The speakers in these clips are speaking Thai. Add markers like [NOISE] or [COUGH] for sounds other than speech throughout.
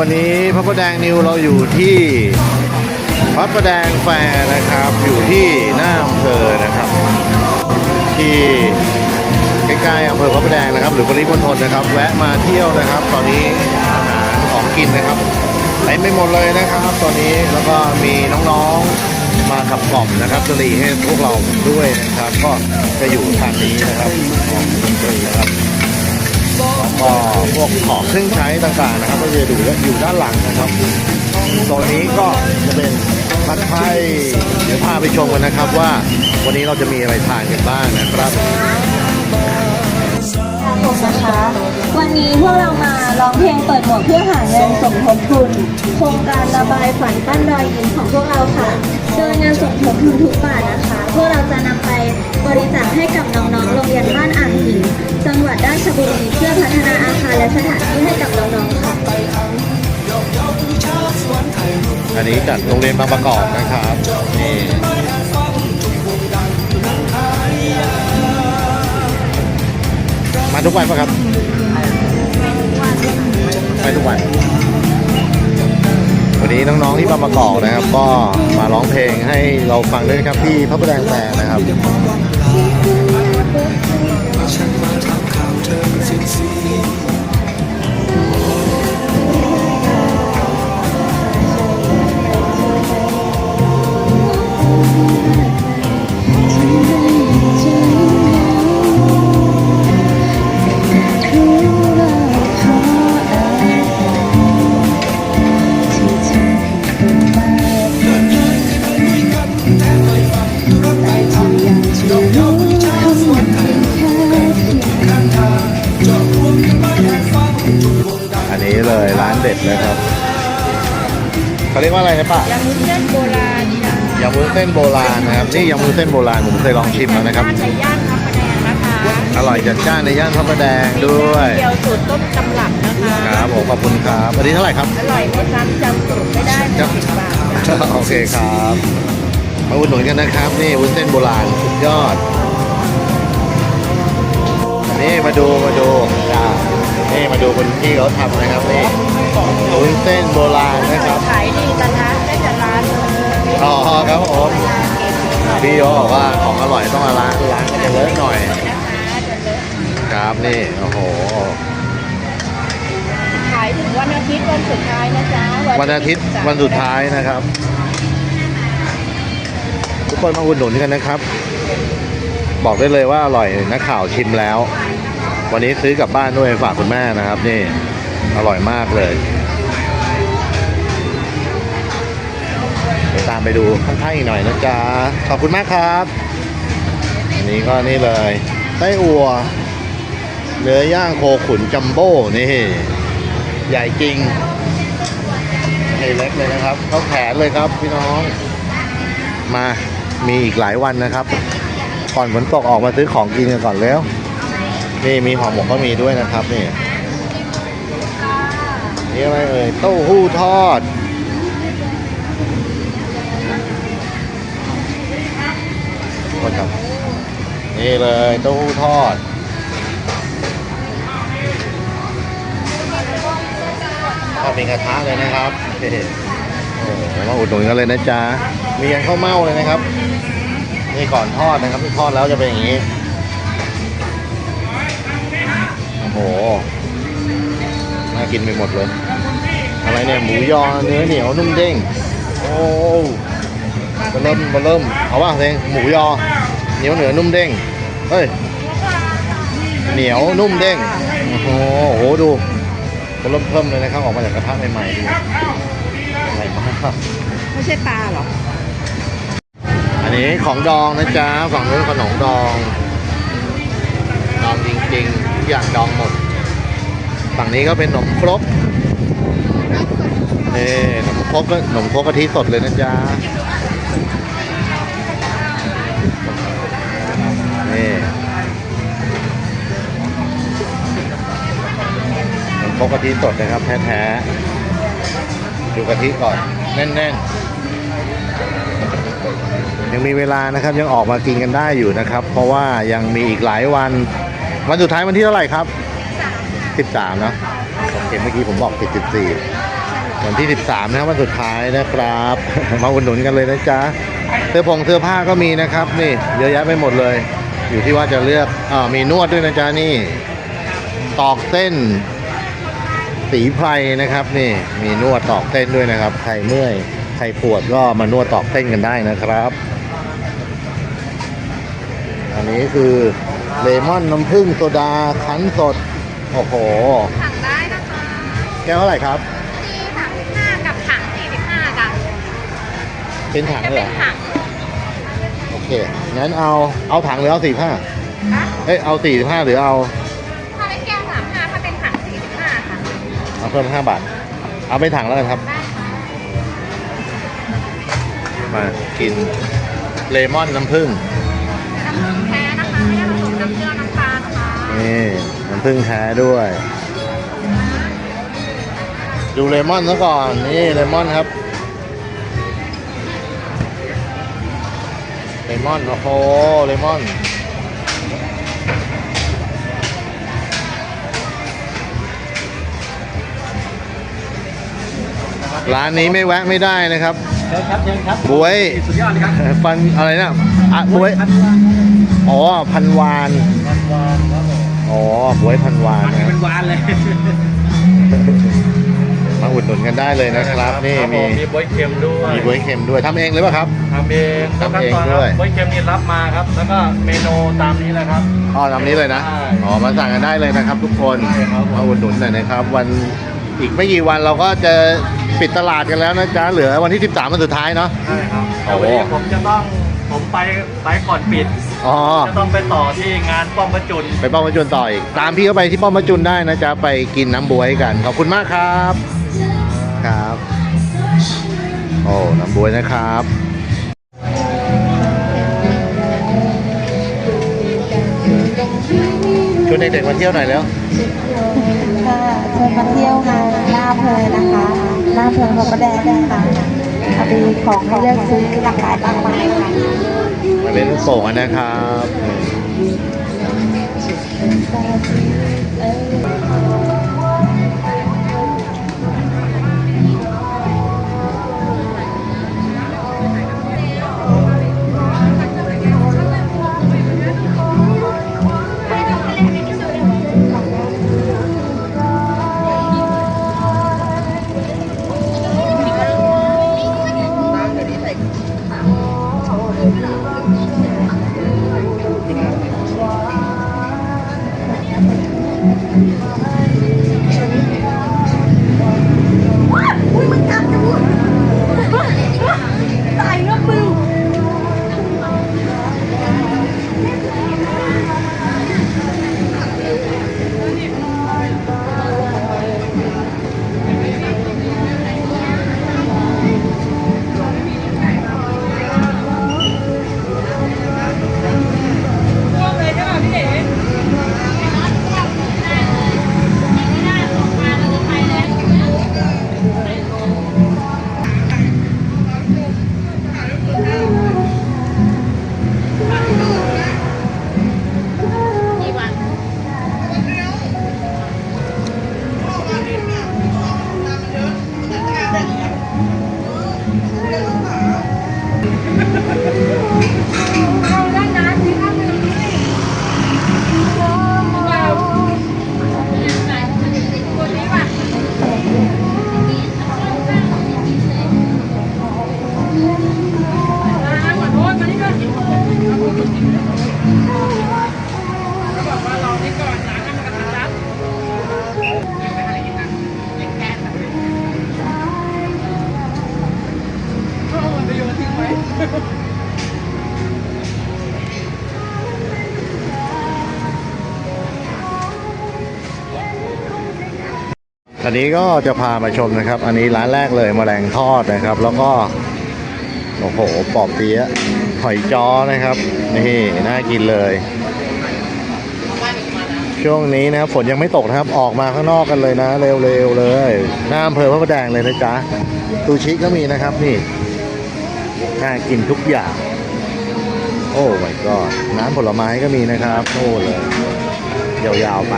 วันนี้พระประแดงนิวเราอยู่ที่พระประแดงแฟร์นะครับ อยู่ที่หน้าอำเภอนะครับ ที่ใกล้ๆอำเภอพระประแดงนะครับ หรือปริมณฑลนะครับ แวะมาเที่ยวนะครับ ตอนนี้อาหารของกินนะครับเต็มไปหมดเลยนะครับ ตอนนี้แล้วก็มีน้องๆมาขับกล่อมนะครับดนตรีให้พวกเราด้วยนะครับ ก็จะอยู่ทางนี้นะครับของดนตรีนะครับ ก็พวกของเครื่องใช้ต่างๆนะครับ ก็จะดูอยู่ด้านหลังนะครับโซนนี้ก็จะเป็นผัดไทยเดี๋ยวพาไปชมกันนะครับว่าวันนี้เราจะมีอะไรทานกันบ้างนะครับผมนะคะวันนี้พวกเรามาร้องเพลงเปิดหมวกเพื่อหาเงินสมทบทุน โครงการระบายฝันปั้นรอยยิ้มของพวกเราค่ะ โดยเงินสมทบทุนทุกบาทนะ พวกเราจะนำไปบริจาคให้กับน้องๆ โรงเรียนบ้านอ่างหิน จังหวัดราชบุรีเพื่อพัฒนาอาคารและสถานที่ให้กับน้องๆ ค่ะ อันนี้จัดโรงเรียนบางประกอบนะครับนี่มาทุกวันปะครับ ไปทุกวัน วันนี้น้องๆที่บางประกอบนะครับ ก็มาร้องเพลงให้เราฟังด้วยนะครับที่พระประแดงแฟร์นะครับ เลยร้านเด็ดนะครับเขาเรียกว่าอะไรนะป้ายำวุ้นเส้นโบราณค่ะยำวุ้นเส้นโบราณนะครับนี่ยำวุ้นเส้นโบราณผมเคยลองชิมแล้วนะครับในย่านพระประแดงนะคะอร่อยจัดจ้านในย่านพระประแดงด้วย เดียวสูตรต้มตำรับนะคะ ครับผมขอบคุณครับวันนี้เท่าไหร่ครับ อร่อยไม่ซ้ำจำสูตรไม่ได้ครับ สิบบาทค่ะโอเคครับมาอุดหนุนกันนะครับ นี่วุ้นเส้นโบราณสุดยอด นี่มาดูมาดูจ้านี่มา ดูคนที่เขาทำนะครับนี่วุ้นเส้นโบราณนะครับขายดีกันนะได้จากร้านเลยอ๋อครับผมพี่เขาบอกว่าของอร่อยต้องมาล้างล้างก็จะเลอะหน่อยนะคะจะเลอะครับนี่โอ้โหขายถึงวันอาทิตย์วันสุดท้ายนะจ๊ะวันอาทิตย์วันสุดท้ายนะครับ ทุกคนมาอุดหนุนกันนะครับ บอกได้เลยว่าอร่อยนักข่าวชิมแล้ว วันนี้ซื้อกลับบ้านด้วยฝากคุณแม่นะครับ นี่ อร่อยมากเลยเดี๋ยวตามไปดูข้างๆอีกหน่อยนะจ๊ะ ขอบคุณมากครับ อันนี้ก็นี่เลยไส้อั่วเนื้อย่างโคขุนจัมโบ้นี่ ใหญ่จริงไม่ใช่เล็กเลยนะครับเขาแขนเลยครับพี่น้อง มามีอีกหลายวันนะครับ ก่อนฝนตกออกมาซื้อของกินกันก่อนแล้ว นี่มีห่อหมกก็มีด้วยนะครับนี่นี่อะไรเอ่ยเต้าหู้ทอด คนครับ นี่เลยเต้าหู้ทอด ทอดเป็นกระทะเลยนะครับโอ้มาอุดหนุนกันเลยนะจ๊ะ มียังข้าวเม่าเลยนะครับ นี่ก่อนทอดนะครับที่ทอดแล้วจะเป็นอย่างนี้ กินไปหมดเลยอะไรเนี่ยหมูยอเนื้อเหนียวนุ่มเด้งโอ้มาเริ่มมาเริ่มเอาว่าเพลงหมูยอเหนียวเหนือนุ่มเด้งเฮ้ยเหนียวนุ่มเด้งโอ้โหโอ้โหดูก็เริ่มเพิ่มเลยนะครับออกมาจากกระทะใหม่ๆดูใหญ่มากไม่ใช่ปลาหรออันนี้ของดองนะจ๊ะฝั่งนู้นขนมดองดองจริงๆทุกอย่างดองหมด ฝั่งนี้ก็เป็นขนมครกนี่ขนมครกก็ขนมครกกะทิสดเลยนะจ๊ะนี่ขนมครกกะทิสดนะครับแท้ๆดูกะทิก่อนแน่นๆ ยังมีเวลานะครับยังออกมากินกันได้อยู่นะครับ เพราะว่ายังมีอีกหลายวัน วันสุดท้ายวันที่เท่าไหร่ครับ 13เนอะโอเคเมื่อกี้ผมบอกผิด14วันที่ 13 นะครับวันสุดท้ายนะครับ มาอุดหนุนกันเลยนะจ๊ะเสื้อผงเสื้อผ้าก็มีนะครับนี่เยอะแยะไปหมดเลย อยู่ที่ว่าจะเลือกอ่ามีนวดด้วยนะจ๊ะนี่ ตอกเส้น สีไพรนะครับนี่มีนวดตอกเส้นด้วยนะครับใครเมื่อยใครปวดก็มานวดตอกเส้นกันได้นะครับ อันนี้คือเลมอนน้ำผึ้งโซดาคั้นสด โอ้โหถังได้นะคะแก้วเท่าไหร่ครับที่ถัง15กับถัง45จ้ะเป็นถังจะเลยเหเป็รนอถังโอเค งั้นเอา เอาถังหรือเอาสี่ห้านะเอ้ย เอาสี่ห้าหรือเอา ถ้าเป็นแก้ว35ถ้าเป็นถัง45ค่ะเอาเพิ่มห้าบาท เอาเป็นถังแล้วกันครับ ได้ค่ะมากินเลมอนน้ำผึ้งน้ำผึ้งแท้นะคะไม่ได้ผสมน้ำเชื่อมน้ำตาลนะคะ นี่ น้ำผึ้งแท้ด้วย ดูเลมอนซะก่อน นี่เลมอนครับ เลมอน โอ้โห เลมอนร้านนี้ไม่แวะไม่ได้นะครับเชิญครับเชิญครับบวยสุดยอดเลยครับฟันอะไรนะอะบวยพันวานอ๋อ พันวาน พันวานครับผม อ๋อบวยพันวานมันนะเป็นวานเลยมาอุดหนุนกันได้เลยนะครับ นี่ครับผมีมีบวยเค็มด้วยมีบวยเค็มด้วยทำเองหรือเปล่าครับทำเองทุกขั้นตอนทำเองคด้รับวยบวยเค็มนี่รับมาครับ แล้วก็เมนูตามนี้เลยครับอ๋อทำนี้เลยนะใช่อ๋อมาสั่งกันได้เลยนะครับ ทุกคนใช่ครับผมมาอุดหนุนหน่อยนะครับ วันอีกไม่กี่วันเราก็จะปิดตลาดกันแล้วนะจ๊ะเหลือวันที่ 13วันสุดท้ายเนาะใช่ครับโอ้แต่วันนี้ผมจะต้อง ผมไปไปก่อนปิด อ๋อ จะต้องไปต่อที่งานป้อมประจุน ไปป้อมประจุนต่ออีก ตามพี่เข้าไปที่ป้อมประจุนได้นะจ๊ะ ไปกินน้ำบวยกัน ขอบคุณมากครับ ครับ โอ้ น้ำบวยนะครับชวนเด็กๆมาเที่ยวหน่อยแล้ว ค่ะเชิญมาเที่ยวงานหน้าอำเพลนะคะ หน้าอำเพลพระประแดงนะคะ มีของให้เลือกซื้อหลากหลายมากมายค่ะเป็นลูกโป่งนะครับ Thank [LAUGHS] you. อันนี้ก็จะพามาชมนะครับ อันนี้ร้านแรกเลยมแมลงทอดนะครับ แล้วก็โอ้โหปอบเปี๊ยะหอยจ้อนะครับนี่น่ากินเลย ช่วงนี้นะครับฝนยังไม่ตกนะครับออกมาข้างนอกกันเลยนะ เร็วๆเลยหน้าอำเภอพระประแดงเลยนะจ๊ะซูชิก็มีนะครับนี่น่ากินทุกอย่าง โอ้ my god น้ำผลไม้ก็มีนะครับ โอ้เลยยาวๆไป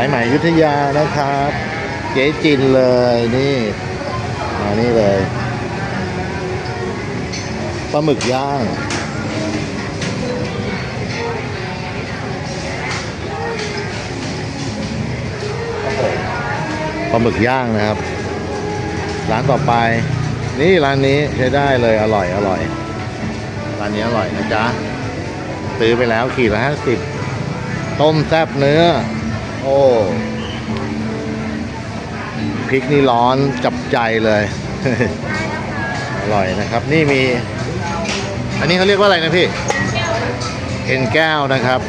สายไหมอยุทธยานะครับ เจ๊จินเลยนี่มานี่เลยปลาหมึกย่างปลาหมึกย่างนะครับ ร้านต่อไป นี่ร้านนี้ใช้ได้เลยอร่อยอร่อยร้านนี้อร่อยนะจ๊ะซื้อไปแล้วขีดละห้าสิบต้มแซบเนื้อ โอ้พริกนี่ร้อนจับใจเลย อร่อยนะครับ นี่มี อันนี้เขาเรียกว่าอะไรนะพี่เอ็นแก้วนะครับ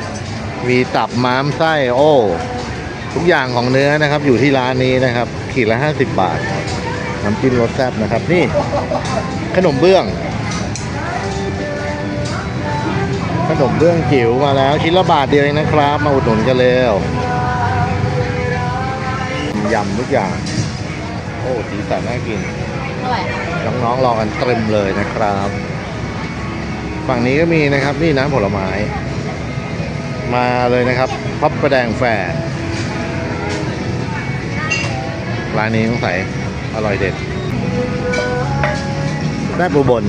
มีตับม้ามไส้โอ้ทุกอย่างของเนื้อนะครับ อยู่ที่ร้านนี้นะครับ ขีดละห้าสิบบาท น้ำจิ้มรสแซ่บนะครับ นี่ ขนมเบื้อง ขนมเบื้องจิ๋วมาแล้ว ชิ้นละบาทเดียวเองนะครับ มาอุดหนุนกันเร็ว ยำทุกอย่าง โอ้สีสันน่ากินอร่อยน้องๆรอกันเต็มเลยนะครับ ฝั่งนี้ก็มีนะครับนี่น้ำผลไม้ มาเลยนะครับพับประแดงแฟร์ร้านนี้ต้องใส่อร่อยเด็ดแซ่บอุบล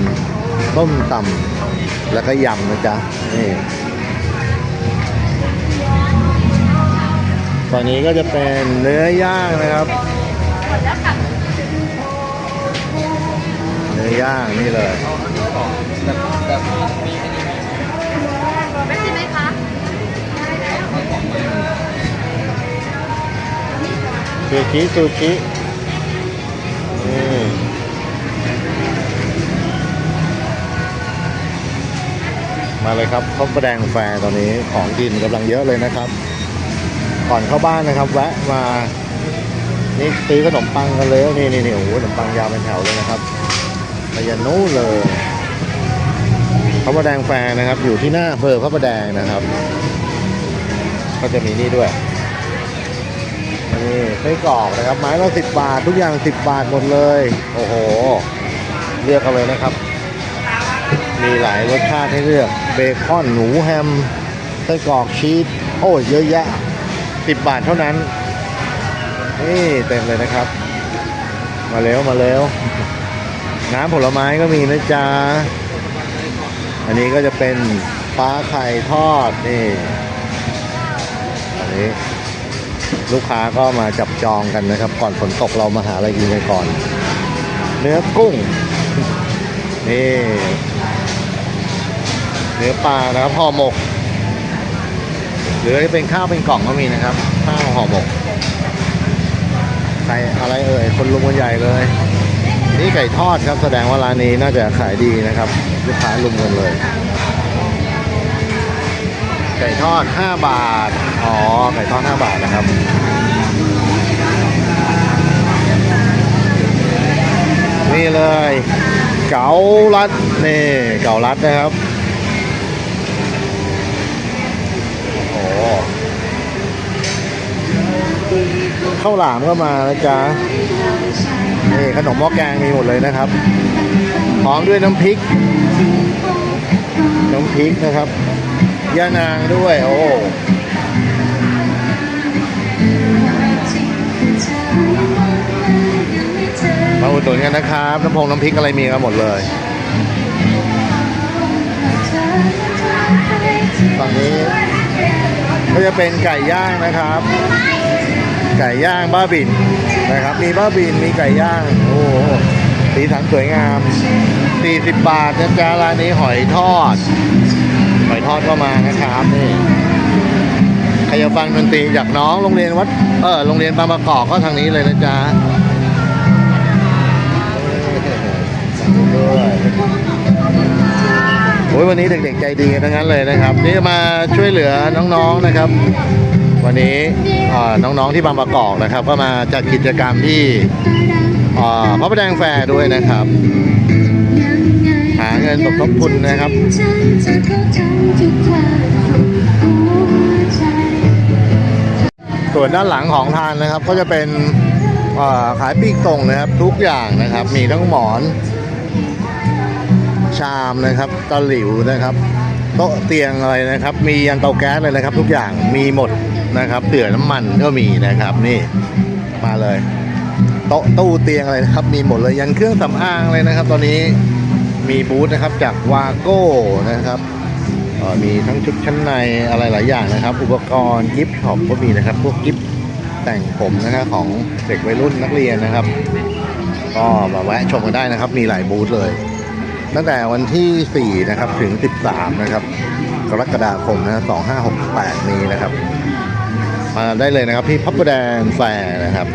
ต้มตำแล้วก็ยำนะจ๊ะนี่ ฝั่งนี้ก็จะเป็นเนื้อย่างนะครับ เนื้อย่างนี่เลยไม่ใช่ไหมคะซูชิซูชินี่มาเลยครับข้าวประแดงแฟร์ตอนนี้ของกินกำลังเยอะเลยนะครับ ก่อนเข้าบ้านนะครับ แวะมานี่ซื้อขนมปังกันเลยนี่นี่นี่โอ้โหขนมปังยาวเป็นแถวเลยนะครับไปยันนู้นเลยข้าวประแดงแฟร์นะครับ อยู่ที่หน้าอำเภอพระประแดงนะครับ ก็จะมีนี่ด้วยนี่ไส้กรอกนะครับ ไม้ละสิบบาททุกอย่างสิบบาทหมดเลย โอ้โหเลือกเอาเลยนะครับ มีหลายรสชาติให้เลือกเบคอนหนูแฮมไส้กรอกชีสโอ้เยอะแยะ สิบบาทเท่านั้น นี่เต็มเลยนะครับ มาเร็วมาเร็วน้ำผลไม้ก็มีนะจ๊ะ อันนี้ก็จะเป็นปลาไข่ทอดนี่ อันนี้ ลูกค้าก็มาจับจองกันนะครับ ก่อนฝนตกเรามาหาอะไรกินกันก่อน เนื้อกุ้ง นี่ เนื้อปลานะครับห่อหมก หรือจะเป็นข้าวเป็นกล่องก็มีนะครับ ข้าวห่อหมกใครอะไรเอ่ยคนลุมกันใหญ่เลย นี่ไก่ทอดครับแสดงว่าร้านนี้น่าจะขายดีนะครับ ลูกค้าลุมกันเลย ไก่ทอด 5 บาทอ๋อไก่ทอด 5 บาทนะครับนี่เลย เก๋าลัดนี่เก๋าลัดนะครับ ข้าวหลามก็มาแล้วจ้านี่ขนมหม้อแกงมีหมดเลยนะครับพร้อมด้วยน้ำพริก น้ำพริกนะครับย่านางด้วยโอ้มาอุดหนุนกันนะครับน้ำพงน้ำพริกอะไรมีกันหมดเลยฝั่งนี้ก็จะเป็นไก่ย่างนะครับ ไก่ย่างบ้าบินนะครับ มีบ้าบินมีไก่ย่าง โอ้สีสันสวยงาม 40 บาทนะจ๊ะร้านนี้หอยทอด หอยทอดก็มานะครับนี่ใครจะฟังดนตรีจากน้องโรงเรียนวัด เออโรงเรียนบางประกอบก็ทางนี้เลยนะจ๊ะด้วยโอ้ยวันนี้เด็กๆใจดีทั้งนั้นเลยนะครับที่มาช่วยเหลือน้องๆนะครับ วันนี้น้องๆที่บางประกอบนะครับ ก็มาจัดกิจกรรมที่พ่อพระประแดงแฟร์ด้วยนะครับ หาเงินสมทบทุนนะครับส่วนด้านหลังของทานนะครับ ก็จะเป็นขายปีกส่งนะครับ ทุกอย่างนะครับ มีทั้งหมอน ชามนะครับตะหลิวนะครับ โต๊ะเตียงอะไรนะครับ มียันเตาแก๊สเลยนะครับ ทุกอย่างมีหมด นะครับเสื่อน้ำมันก็มีนะครับนี่มาเลยโต๊ะตู้เตียงอะไรนะครับ มีหมดเลยยันเครื่องสำอางเลยนะครับ ตอนนี้มีบูธนะครับจากวาโก้นะครับมีทั้งชุดชั้นในอะไรหลายอย่างนะครับ อุปกรณ์กิฟต์ช็อปก็มีนะครับ พวกกิฟต์แต่งผมนะครับของเด็กวัยรุ่นนักเรียนนะครับ ก็มาแวะชมกันได้นะครับ มีหลายบูธเลย ตั้งแต่วันที่ 4 นะครับถึง 13 นะครับกรกฎาคมนะ2568 นี้นะครับ มาได้เลยนะครับที่พับแดงแฟร์นะครับ